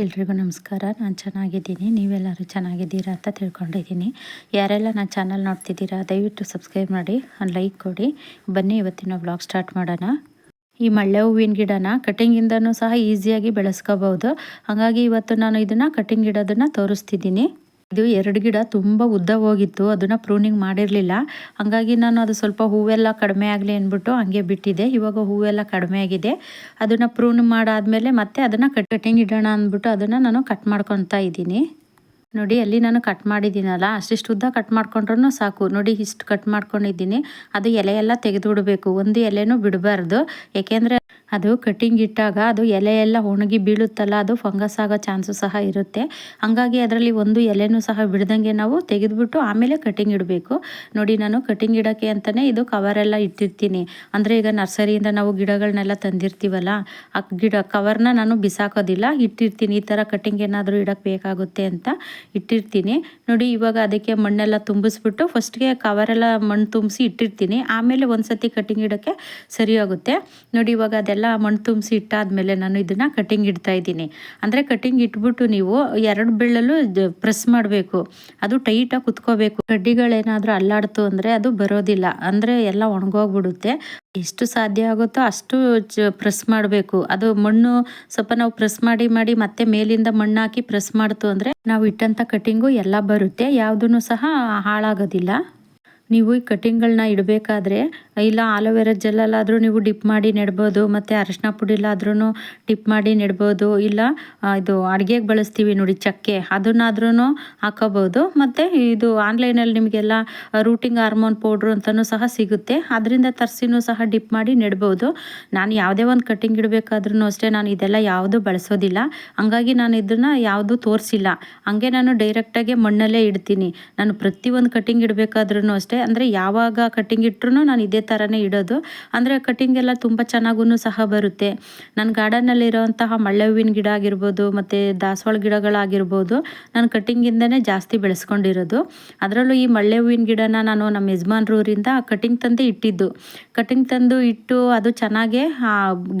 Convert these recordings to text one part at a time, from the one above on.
ಎಲ್ರಿಗೂ ನಮಸ್ಕಾರ. ನಾನು ಚೆನ್ನಾಗಿದ್ದೀನಿ. ನೀವೆಲ್ಲರೂ ಚೆನ್ನಾಗಿದ್ದೀರಾ ಅಂತ ತಿಳ್ಕೊಂಡಿದ್ದೀನಿ. ಯಾರೆಲ್ಲ ನನ್ನ ಚಾನಲ್ ನೋಡ್ತಿದ್ದೀರಾ, ದಯವಿಟ್ಟು ಸಬ್ಸ್ಕ್ರೈಬ್ ಮಾಡಿ ಲೈಕ್ ಕೊಡಿ. ಬನ್ನಿ ಇವತ್ತಿನ ವ್ಲಾಗ್ ಸ್ಟಾರ್ಟ್ ಮಾಡೋಣ. ಈ ಮಳ್ಳೆ ಹೂವಿನ ಗಿಡನ ಕಟಿಂಗಿಂದನೂ ಸಹ ಈಸಿಯಾಗಿ ಬೆಳೆಸ್ಕೋಬೋದು ಹಾಗಾಗಿ ಇವತ್ತು ನಾನು ಇದನ್ನು ಕಟಿಂಗ್ ಇಡೋದನ್ನು ತೋರಿಸ್ತಿದ್ದೀನಿ. ಇದು ಎರಡು ಗಿಡ ತುಂಬ ಉದ್ದ ಹೋಗಿತ್ತು, ಅದನ್ನು ಪ್ರೂನಿಂಗ್ ಮಾಡಿರಲಿಲ್ಲ. ಹಾಗಾಗಿ ನಾನು ಅದು ಸ್ವಲ್ಪ ಹೂವೆಲ್ಲ ಕಡಿಮೆ ಆಗಲಿ ಅಂದ್ಬಿಟ್ಟು ಹಂಗೆ ಬಿಟ್ಟಿದ್ದೆ ಇವಾಗ ಹೂವೆಲ್ಲ ಕಡಿಮೆ ಆಗಿದೆ. ಅದನ್ನು ಪ್ರೂನ್ ಮಾಡಾದಮೇಲೆ ಮತ್ತೆ ಅದನ್ನು ಕಟಿಂಗ್ ಇಡೋಣ ಅಂದ್ಬಿಟ್ಟು ಅದನ್ನು ನಾನು ಕಟ್ ಮಾಡ್ಕೊತಾ ಇದ್ದೀನಿ. ನೋಡಿ, ಅಲ್ಲಿ ನಾನು ಕಟ್ ಮಾಡಿದ್ದೀನಲ್ಲ, ಅಷ್ಟಿಷ್ಟು ಉದ್ದ ಕಟ್ ಮಾಡ್ಕೊಂಡ್ರೂ ಸಾಕು. ನೋಡಿ, ಇಷ್ಟು ಕಟ್ ಮಾಡ್ಕೊಂಡಿದ್ದೀನಿ. ಅದು ಎಲೆ ಎಲ್ಲ ತೆಗೆದು ಬಿಡಬೇಕು ಒಂದು ಎಲೆನೂ ಬಿಡಬಾರ್ದು. ಏಕೆಂದರೆ ಅದು ಕಟ್ಟಿಂಗ್ ಇಟ್ಟಾಗ ಅದು ಎಲೆ ಎಲ್ಲ ಒಣಗಿ ಬೀಳುತ್ತಲ್ಲ, ಅದು ಫಂಗಸ್ ಆಗೋ ಚಾನ್ಸು ಸಹ ಇರುತ್ತೆ. ಹಾಗಾಗಿ ಅದರಲ್ಲಿ ಒಂದು ಎಲೆನೂ ಸಹ ಬಿಡ್ದಂಗೆ ನಾವು ತೆಗೆದುಬಿಟ್ಟು ಆಮೇಲೆ ಕಟ್ಟಿಂಗ್ ಇಡಬೇಕು. ನೋಡಿ, ನಾನು ಕಟ್ಟಿಂಗ್ ಇಡೋಕ್ಕೆ ಅಂತಲೇ ಇದು ಕವರೆಲ್ಲ ಇಟ್ಟಿರ್ತೀನಿ. ಅಂದರೆ ಈಗ ನರ್ಸರಿಯಿಂದ ನಾವು ಗಿಡಗಳನ್ನೆಲ್ಲ ತಂದಿರ್ತೀವಲ್ಲ, ಆ ಗಿಡ ಕವರ್ನ ನಾನು ಬಿಸಾಕೋದಿಲ್ಲ. ಇಟ್ಟಿರ್ತೀನಿ. ಈ ಥರ ಕಟ್ಟಿಂಗ್ ಏನಾದರೂ ಇಡೋಕ್ಕೆ ಬೇಕಾಗುತ್ತೆ ಅಂತ. ಇಟ್ಟಿರ್ತೀನಿ. ನೋಡಿ, ಇವಾಗ ಅದಕ್ಕೆ ಮಣ್ಣೆಲ್ಲ ತುಂಬಿಸ್ಬಿಟ್ಟು ಫಸ್ಟ್ಗೆ ಕವರೆಲ್ಲ ಮಣ್ಣು ತುಂಬಿಸಿ ಇಟ್ಟಿರ್ತೀನಿ. ಆಮೇಲೆ ಒಂದು ಸತಿ ಕಟಿಂಗ್ ಇಡೋಕ್ಕೆ ಸರಿಯಾಗುತ್ತೆ ನೋಡಿ, ಇವಾಗ ಅದೆಲ್ಲ ಮಣ್ಣು ತುಂಬಿಸಿ ಇಟ್ಟಾದಮೇಲೆ ನಾನು ಇದನ್ನು ಕಟಿಂಗ್ ಇಡ್ತಾ ಇದ್ದೀನಿ. ಅಂದರೆ ಕಟಿಂಗ್ ಇಟ್ಬಿಟ್ಟು ನೀವು ಎರಡು ಬೆಳ್ಳಲ್ಲೂ ಪ್ರೆಸ್ ಮಾಡಬೇಕು. ಅದು ಟೈಟಾಗಿ ಕುತ್ಕೋಬೇಕು. ಕಡ್ಡಿಗಳೇನಾದರೂ ಅಲ್ಲಾಡ್ತು ಅಂದರೆ ಅದು ಬರೋದಿಲ್ಲ. ಅಂದರೆ ಎಲ್ಲ ಒಣಗೋಗ್ಬಿಡುತ್ತೆ. ಎಷ್ಟು ಸಾಧ್ಯ ಆಗುತ್ತೋ ಅಷ್ಟು ಪ್ರೆಸ್ ಮಾಡಬೇಕು. ಅದು ಮಣ್ಣು ಸ್ವಲ್ಪ ನಾವು ಪ್ರೆಸ್ ಮಾಡಿ ಮಾಡಿ ಮತ್ತೆ ಮೇಲಿಂದ ಮಣ್ಣು ಹಾಕಿ ಪ್ರೆಸ್ ಮಾಡ್ತು ಅಂದರೆ ನಾವು ಇಟ್ಟಂಥ ಕಟಿಂಗು ಎಲ್ಲ ಬರುತ್ತೆ. ಯಾವುದೂ ಸಹ ಹಾಳಾಗೋದಿಲ್ಲ. ನೀವು ಈ ಕಟಿಂಗ್ಗಳನ್ನ ಇಡಬೇಕಾದ್ರೆ ಇಲ್ಲ ಆಲೋವೆರಾ ಜೆಲ್ಲಲ್ಲಾದರೂ ನೀವು ಡಿಪ್ ಮಾಡಿ ನೆಡ್ಬೋದು, ಮತ್ತು ಅರಶಿನ ಪುಡಿಲಾದ್ರೂ ಡಿಪ್ ಮಾಡಿ ನೆಡ್ಬೋದು, ಇಲ್ಲ ಇದು ಅಡುಗೆಗೆ ಬಳಸ್ತೀವಿ ನೋಡಿ ಚಕ್ಕೆ ಅದನ್ನಾದ್ರೂ ಹಾಕೋಬೋದು. ಮತ್ತು ಇದು ಆನ್ಲೈನಲ್ಲಿ ನಿಮಗೆಲ್ಲ ರೂಟಿಂಗ್ ಹಾರ್ಮೋನ್ ಪೌಡ್ರು ಅಂತಲೂ ಸಹ ಸಿಗುತ್ತೆ. ಅದರಿಂದ ತರಿಸಿನೂ ಸಹ ಡಿಪ್ ಮಾಡಿ ನೆಡ್ಬೋದು. ನಾನು ಯಾವುದೇ ಒಂದು ಕಟ್ಟಿಂಗ್ ಇಡಬೇಕಾದ್ರೂ ಅಷ್ಟೇ ನಾನು ಇದೆಲ್ಲ ಯಾವುದು ಬಳಸೋದಿಲ್ಲ. ಹಂಗಾಗಿ ನಾನು ಇದನ್ನು ಯಾವುದು ತೋರಿಸಿಲ್ಲ. ಹಂಗೆ ನಾನು ಡೈರೆಕ್ಟಾಗೆ ಮಣ್ಣಲ್ಲೇ ಇಡ್ತೀನಿ. ನಾನು ಪ್ರತಿಯೊಂದು ಕಟ್ಟಿಂಗ್ ಇಡಬೇಕಾದ್ರೂ ಅಷ್ಟೇ. ಅಂದರೆ ಯಾವಾಗ ಕಟ್ಟಿಂಗ್ ಇಟ್ರೂ ನಾನು ಇದೇ ಥರನೇ ಇಡೋದು. ಅಂದರೆ ಕಟಿಂಗ್ ಎಲ್ಲ ತುಂಬ ಚೆನ್ನಾಗೂ ಸಹ ಬರುತ್ತೆ. ನನ್ನ ಗಾರ್ಡನ್ನಲ್ಲಿರೋಂತಹ ಮಳ್ಳೆ ಹೂವಿನ ಗಿಡ ಆಗಿರ್ಬೋದು, ಮತ್ತು ದಾಸವಾಳ ಗಿಡಗಳಾಗಿರ್ಬೋದು, ನಾನು ಕಟ್ಟಿಂಗಿಂದನೇ ಜಾಸ್ತಿ ಬೆಳೆಸ್ಕೊಂಡಿರೋದು. ಅದರಲ್ಲೂ ಈ ಮಳ್ಳೆ ಹೂವಿನ ಗಿಡನ ನಾನು ನಮ್ಮ ಯಜಮಾನ್ರೂರಿಂದ ಕಟಿಂಗ್ ತಂದು ಇಟ್ಟಿದ್ದು. ಕಟಿಂಗ್ ತಂದು ಇಟ್ಟು ಅದು ಚೆನ್ನಾಗೆ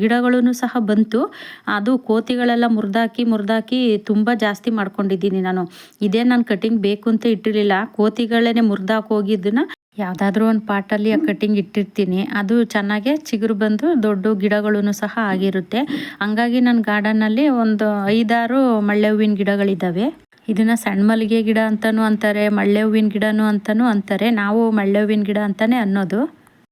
ಗಿಡಗಳೂ ಸಹ ಬಂತು. ಅದು ಕೋತಿಗಳೆಲ್ಲ ಮುರಿದಾಕಿ ಮುರಿದಾಕಿ ತುಂಬ ಜಾಸ್ತಿ ಮಾಡ್ಕೊಂಡಿದ್ದೀನಿ ನಾನು. ಇದೇ ನಾನು ಕಟಿಂಗ್ ಬೇಕು ಅಂತ ಇಟ್ಟಿರಲಿಲ್ಲ. ಕೋತಿಗಳೇ ಮುರಿದಾಕಿ ಹೋಗಿದ್ದನ್ನ ಯಾವುದಾದ್ರೂ ಒಂದು ಪಾಟಲ್ಲಿ ಆ ಕಟ್ಟಿಂಗ್ ಇಟ್ಟಿರ್ತೀನಿ. ಅದು ಚೆನ್ನಾಗೆ ಚಿಗುರು ಬಂದು ದೊಡ್ಡ ಗಿಡಗಳೂ ಸಹ ಆಗಿರುತ್ತೆ. ಹಂಗಾಗಿ ನನ್ನ ಗಾರ್ಡನ್ನಲ್ಲಿ ಒಂದು ಐದಾರು ಮಳ್ಳೆ ಹೂವಿನ ಗಿಡಗಳಿದ್ದಾವೆ ಇದನ್ನು ಸಣ್ಣ ಮಲ್ಲಿಗೆ ಗಿಡ ಅಂತಲೂ ಅಂತಾರೆ ಮಳ್ಳೆ ಹೂವಿನ ಗಿಡನೂ ಅಂತಲೂ ಅಂತಾರೆ. ನಾವು ಮಳ್ಳೆ ಹೂವಿನ ಗಿಡ ಅಂತಲೇ ಅನ್ನೋದು.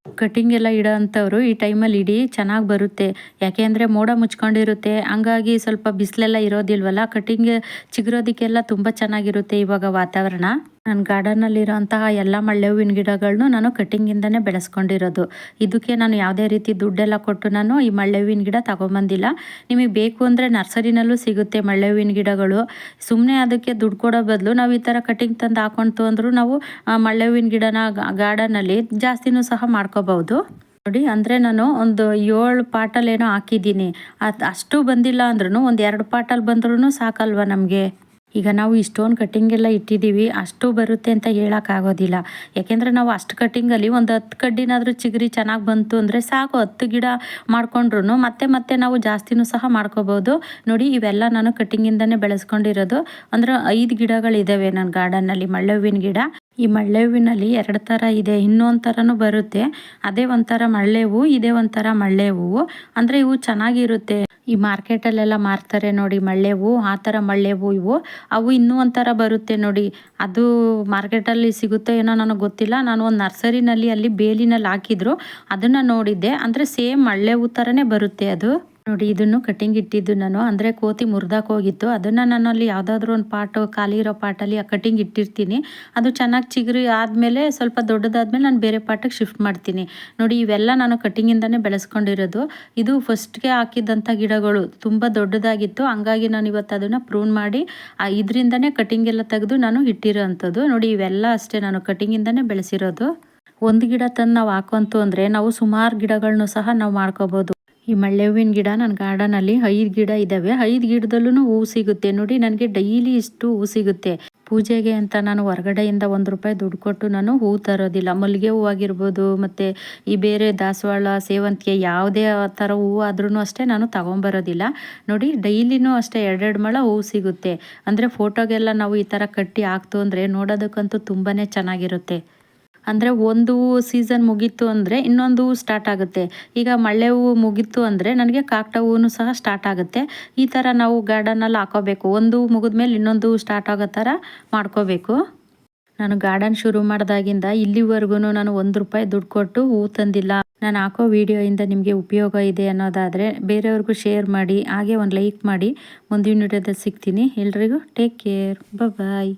ಕಟಿಂಗ್ ಎಲ್ಲ ಇಡೋ ಅಂಥವ್ರು ಈ ಟೈಮಲ್ಲಿ ಇಡಿ ಚೆನ್ನಾಗಿ ಬರುತ್ತೆ. ಯಾಕೆ ಅಂದರೆ ಮೋಡ ಮುಚ್ಕೊಂಡಿರುತ್ತೆ. ಹಂಗಾಗಿ ಸ್ವಲ್ಪ ಬಿಸಿಲೆಲ್ಲ ಇರೋದಿಲ್ವಲ್ಲ ಕಟಿಂಗ್ ಚಿಗುರೋದಕ್ಕೆಲ್ಲ ತುಂಬ ಚೆನ್ನಾಗಿರುತ್ತೆ ಇವಾಗ ವಾತಾವರಣ. ನನ್ನ ಗಾರ್ಡನಲ್ಲಿರೋಂತಹ ಎಲ್ಲ ಮಳ್ಳೆ ಹೂವಿನ ಗಿಡಗಳನ್ನು ನಾನು ಕಟ್ಟಿಂಗಿಂದನೇ ಬೆಳೆಸ್ಕೊಂಡಿರೋದು. ಇದಕ್ಕೆ ನಾನು ಯಾವುದೇ ರೀತಿ ದುಡ್ಡೆಲ್ಲ ಕೊಟ್ಟು ನಾನು ಈ ಮಳ್ಳೆ ಹೂವಿನ ಗಿಡ ತಗೊಂಬಂದಿಲ್ಲ. ನಿಮಗೆ ಬೇಕು ಅಂದರೆ ನರ್ಸರಿನಲ್ಲೂ ಸಿಗುತ್ತೆ ಮಳ್ಳೆ ಹೂವಿನ ಗಿಡಗಳು. ಸುಮ್ಮನೆ ಅದಕ್ಕೆ ದುಡ್ಡು ಕೊಡೋ ಬದಲು ನಾವು ಈ ಥರ ಕಟಿಂಗ್ ತಂದು ಹಾಕೊಂತು ಅಂದರೂ ನಾವು ಮಳ್ಳೆ ಹೂವಿನ ಗಿಡನ ಗಾರ್ಡನಲ್ಲಿ ಜಾಸ್ತಿನೂ ಸಹ ಮಾಡ್ಕೋಬಹುದು ನೋಡಿ, ಅಂದರೆ ನಾನು ಒಂದು ಏಳು ಪಾಟಲ್ ಏನೋ ಹಾಕಿದ್ದೀನಿ. ಅದು ಅಷ್ಟು ಬಂದಿಲ್ಲ ಅಂದ್ರೂ ಒಂದು ಎರಡು ಪಾಟಲ್ಲಿ ಬಂದ್ರೂ ಸಾಕಲ್ವ ನಮಗೆ? ಈಗ ನಾವು ಇಷ್ಟೊಂದು ಕಟ್ಟಿಂಗ್ ಎಲ್ಲ ಇಟ್ಟಿದ್ದೀವಿ, ಅಷ್ಟು ಬರುತ್ತೆ ಅಂತ ಹೇಳೋಕ್ಕಾಗೋದಿಲ್ಲ. ಯಾಕೆಂದರೆ ನಾವು ಅಷ್ಟು ಕಟ್ಟಿಂಗಲ್ಲಿ ಒಂದು ಹತ್ತು ಕಡ್ಡಿನಾದರೂ ಚಿಗುರಿ ಚೆನ್ನಾಗಿ ಬಂತು ಅಂದರೆ ಸಾಕು, ಹತ್ತು ಗಿಡ ಮಾಡ್ಕೊಂಡ್ರು ಮತ್ತೆ ಮತ್ತೆ ನಾವು ಜಾಸ್ತಿನೂ ಸಹ ಮಾಡ್ಕೋಬೋದು. ನೋಡಿ, ಇವೆಲ್ಲ ನಾನು ಕಟ್ಟಿಂಗಿಂದನೇ ಬೆಳೆಸ್ಕೊಂಡಿರೋದು. ಅಂದ್ರೆ ಐದು ಗಿಡಗಳಿದ್ದಾವೆ ನನ್ನ ಗಾರ್ಡನ್ನಲ್ಲಿ ಮಳ್ಳೆ ಹೂವಿನ ಗಿಡ. ಈ ಮಳ್ಳೆ ಹೂವಿನಲ್ಲಿ ಎರಡು ಥರ ಇದೆ. ಇನ್ನೊಂದು ಥರನೂ ಬರುತ್ತೆ. ಅದೇ ಒಂಥರ ಮಳ್ಳೆ ಹೂವು ಇದೇ ಒಂಥರ ಮಳ್ಳೆ ಹೂವು ಅಂದರೆ ಇವು ಚೆನ್ನಾಗಿರುತ್ತೆ. ಈ ಮಾರ್ಕೆಟಲ್ಲೆಲ್ಲ ಮಾರ್ತಾರೆ ನೋಡಿ ಮಳ್ಳೆ ಹೂವು ಆ ಥರ ಮಳ್ಳೆ ಹೂವು ಇವು. ಅವು ಇನ್ನೂ ಒಂಥರ ಬರುತ್ತೆ ನೋಡಿ. ಅದು ಮಾರ್ಕೆಟಲ್ಲಿ ಸಿಗುತ್ತೆ ಏನೋ ನನಗೆ ಗೊತ್ತಿಲ್ಲ. ನಾನು ಒಂದು ನರ್ಸರಿನಲ್ಲಿ ಅಲ್ಲಿ ಬೇಲಿನಲ್ಲಿ ಹಾಕಿದ್ರು. ಅದನ್ನು ನೋಡಿದ್ದೆ. ಅಂದರೆ ಸೇಮ್ ಮಳ್ಳೆ ಹೂ ಥರನೇ ಬರುತ್ತೆ ಅದು. ನೋಡಿ ಇದನ್ನು ಕಟಿಂಗ್ ಇಟ್ಟಿದ್ದು ನಾನು. ಅಂದರೆ ಕೋತಿ ಮುರಿದಾಕೋಗಿತ್ತು ಅದನ್ನು ನಾನು ಅಲ್ಲಿ ಯಾವುದಾದ್ರೂ ಒಂದು ಪಾಟು, ಖಾಲಿ ಇರೋ ಪಾಟಲ್ಲಿ ಆ ಕಟಿಂಗ್ ಇಟ್ಟಿರ್ತೀನಿ. ಅದು ಚೆನ್ನಾಗಿ ಚಿಗುರಿ ಆದಮೇಲೆ ಸ್ವಲ್ಪ ದೊಡ್ಡದಾದ್ಮೇಲೆ ನಾನು ಬೇರೆ ಪಾಟಕ್ಕೆ ಶಿಫ್ಟ್ ಮಾಡ್ತೀನಿ. ನೋಡಿ ಇವೆಲ್ಲ ನಾನು ಕಟಿಂಗಿಂದನೇ ಬೆಳೆಸ್ಕೊಂಡಿರೋದು. ಇದು ಫಸ್ಟ್ಗೆ ಹಾಕಿದ್ದಂಥ ಗಿಡಗಳು ತುಂಬ ದೊಡ್ಡದಾಗಿತ್ತು. ಹಂಗಾಗಿ ನಾನು ಇವತ್ತು ಅದನ್ನು ಪ್ರೂನ್ ಮಾಡಿ ಇದರಿಂದನೇ ಕಟಿಂಗ್ ಎಲ್ಲ ತೆಗೆದು ನಾನು ಇಟ್ಟಿರೋ ಅಂಥದ್ದು ನೋಡಿ ಇವೆಲ್ಲ ಅಷ್ಟೇ ನಾನು ಕಟಿಂಗಿಂದನೇ ಬೆಳೆಸಿರೋದು. ಒಂದು ಗಿಡ ತಂದು ನಾವು ಹಾಕೊಂತು ಅಂದರೆ ನಾವು ಸುಮಾರು ಗಿಡಗಳನ್ನೂ ಸಹ ನಾವು ಮಾಡ್ಕೋಬೋದು. ಈ ಮಳ್ಳೆ ಹೂವಿನ ಗಿಡ ನನ್ನ ಗಾರ್ಡನಲ್ಲಿ ಐದು ಗಿಡ ಇದ್ದಾವೆ ಐದು ಗಿಡದಲ್ಲೂ ಹೂವು ಸಿಗುತ್ತೆ. ನೋಡಿ, ನನಗೆ ಡೈಲಿ ಇಷ್ಟು ಹೂವು ಸಿಗುತ್ತೆ. ಪೂಜೆಗೆ ಅಂತ ನಾನು ಹೊರಗಡೆಯಿಂದ ಒಂದು ರೂಪಾಯಿ ದುಡ್ಡು ಕೊಟ್ಟು ನಾನು ಹೂವು ತರೋದಿಲ್ಲ. ಮಲ್ಲಿಗೆ ಹೂವು ಆಗಿರ್ಬೋದು, ಮತ್ತು ಈ ಬೇರೆ ದಾಸವಾಳ, ಸೇವಂತಿಗೆ ಯಾವುದೇ ಥರ ಹೂವು ಆದ್ರೂ ಅಷ್ಟೇ ನಾನು ತಗೊಂಬರೋದಿಲ್ಲ. ನೋಡಿ, ಡೈಲಿನೂ ಅಷ್ಟೇ ಎರಡೆರಡು ಮಳ ಹೂವು ಸಿಗುತ್ತೆ. ಅಂದರೆ ಫೋಟೋಗೆಲ್ಲ ನಾವು ಈ ಥರ ಕಟ್ಟಿ ಹಾಕ್ತು ಅಂದರೆ ನೋಡೋದಕ್ಕಂತೂ ತುಂಬಾ ಚೆನ್ನಾಗಿರುತ್ತೆ. ಅಂದರೆ ಒಂದು ಸೀಸನ್ ಮುಗೀತು ಅಂದರೆ ಇನ್ನೊಂದು ಸ್ಟಾರ್ಟ್ ಆಗುತ್ತೆ. ಈಗ ಮಳ್ಳೆ ಹೂವು ಮುಗೀತು ಅಂದರೆ ನನಗೆ ಕಾಕಟ ಹೂವು ಸಹ ಸ್ಟಾರ್ಟ್ ಆಗುತ್ತೆ. ಈ ಥರ ನಾವು ಗಾರ್ಡನಲ್ಲಿ ಹಾಕೋಬೇಕು. ಒಂದು ಮುಗಿದ ಮೇಲೆ ಇನ್ನೊಂದು ಸ್ಟಾರ್ಟ್ ಆಗೋ ಥರ ಮಾಡ್ಕೋಬೇಕು. ನಾನು ಗಾರ್ಡನ್ ಶುರು ಮಾಡಿದಾಗಿಂದ ಇಲ್ಲಿವರೆಗೂ ನಾನು ಒಂದು ರೂಪಾಯಿ ದುಡ್ಡು ಕೊಟ್ಟು ಹೂ ತಂದಿಲ್ಲ. ನಾನು ಹಾಕೋ ವಿಡಿಯೋಯಿಂದ ನಿಮಗೆ ಉಪಯೋಗ ಇದೆ ಅನ್ನೋದಾದರೆ ಬೇರೆಯವ್ರಿಗೂ ಶೇರ್ ಮಾಡಿ, ಹಾಗೆ ಒಂದು ಲೈಕ್ ಮಾಡಿ. ಮುಂದಿನ ವಿಡಿಯೋದಲ್ಲಿ ಸಿಗ್ತೀನಿ. ಎಲ್ರಿಗೂ ಟೇಕ್ ಕೇರ್ ಬಾಯ್